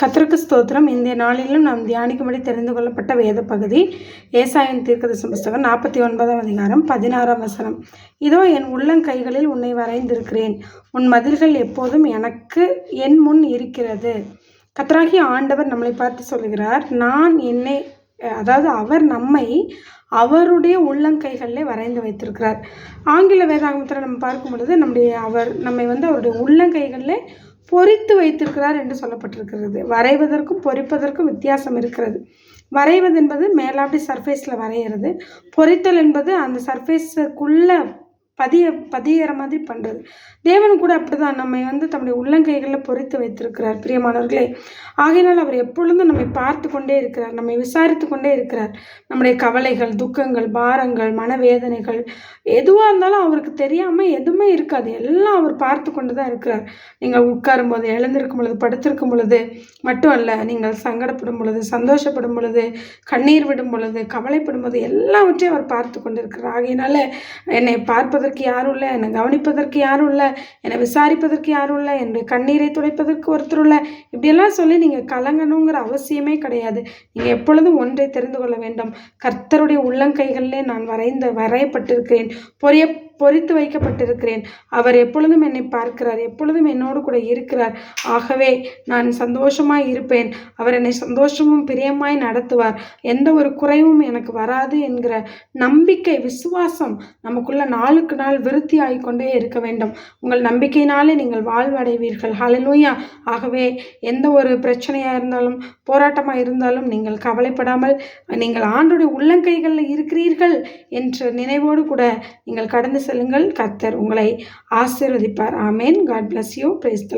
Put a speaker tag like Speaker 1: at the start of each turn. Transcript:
Speaker 1: கத்தருக்கு ஸ்தோத்திரம். இந்த நாளிலும் நாம் தியானிக்கும்படி தெரிந்து கொள்ளப்பட்ட வேத பகுதி ஏசாயின் தீர்க்கதரிசன புஸ்தகம் நாற்பத்தி ஒன்பதாம் அதிகாரம் பதினாறாம் வசனம். இதோ என் உள்ளங்கைகளில் உன்னை வரைந்திருக்கிறேன். உன் மதில்கள் எப்போதும் எனக்கு என் முன் இருக்கிறது. கத்ராகி ஆண்டவர் நம்மளை பார்த்து சொல்கிறார் நான் என்னை அதாவது அவர் நம்மை அவருடைய உள்ளங்கைகளிலே வரைந்து வைத்திருக்கிறார். ஆங்கில வேதாகமத்தில் நம்ம பார்க்கும் பொழுது நம்முடைய அவர் நம்மை வந்து அவருடைய உள்ளங்கைகளில் பொறித்து வைத்திருக்கிறார் என்று சொல்லப்பட்டிருக்கிறது. வரைவதற்கும் பொறிப்பதற்கும் வித்தியாசம் இருக்கிறது. வரைவது என்பது மேலாப்படி சர்ஃபேஸில் வரைகிறது. பொறித்தல் என்பது அந்த சர்ஃபேஸுக்குள்ளே பதிய பதியிற மாதிரி பண்ணுறது தேவன் கூட அப்படிதான். நம்மை வந்து தம்முடைய உள்ளங்கைகளில் பொறித்து வைத்திருக்கிறார் பிரியமானவர்களே. ஆகையினால் அவர் எப்பொழுதும் நம்மை பார்த்து கொண்டே இருக்கிறார் நம்மை விசாரித்து கொண்டே இருக்கிறார். நம்முடைய கவலைகள் துக்கங்கள் பாரங்கள் மனவேதனைகள் எதுவாக இருந்தாலும் அவருக்கு தெரியாமல் எதுவுமே இருக்காது. எல்லாம் அவர் பார்த்து கொண்டு தான் இருக்கிறார். நீங்கள் உட்காரும் போது எழுந்திருக்கும் பொழுது படுத்திருக்கும் பொழுது மட்டும் அல்ல நீங்கள் சங்கடப்படும் பொழுது சந்தோஷப்படும் பொழுது கண்ணீர் விடும் பொழுது கவலைப்படும் போது எல்லாவற்றையும் அவர் பார்த்து கொண்டு இருக்கிறார் ஆகையினால என்னை பார்ப்பது பார்ப்பதற்கு யாரும் இல்லை என்னை கவனிப்பதற்கு யாரும் இல்லை என்னை விசாரிப்பதற்கு யாரும் இல்லை என்னுடைய கண்ணீரை துடைப்பதற்கு ஒருத்தர் இல்லை. இப்படியெல்லாம் சொல்லி நீங்கள் கலங்கணுங்கிற அவசியமே கிடையாது. நீங்கள் எப்பொழுதும் ஒன்றை தெரிந்து கொள்ள வேண்டும். கர்த்தருடைய உள்ளங்கைகளிலே நான் வரைந்த வரையப்பட்டிருக்கிறேன். பொரிய பொறித்து வைக்கப்பட்டிருக்கிறேன். அவர் எப்பொழுதும் என்னை பார்க்கிறார் எப்பொழுதும் என்னோடு கூட இருக்கிறார். ஆகவே நான் சந்தோஷமாய் இருப்பேன். அவர் என்னை சந்தோஷமும் பிரியமாய் நடத்துவார். எந்த ஒரு குறைவும் எனக்கு வராது என்கிற நம்பிக்கை விசுவாசம் நமக்குள்ள நாளுக்கு நாள் விருத்தி ஆகிக்கொண்டே இருக்க வேண்டும். உங்கள் நம்பிக்கையினாலே நீங்கள் வாழ்வடைவீர்கள். ஹலலூயா ஆகவே எந்த ஒரு பிரச்சனையாக இருந்தாலும் போராட்டமாக இருந்தாலும் நீங்கள் கவலைப்படாமல் நீங்கள் ஆண்டுடைய உள்ளங்கைகளில் இருக்கிறீர்கள் என்ற நினைவோடு கூட நீங்கள் கடந்து செல்லுங்கள். கர்த்தர் உங்களை ஆசிர்வதிப்பார். ஆமேன். God bless you praise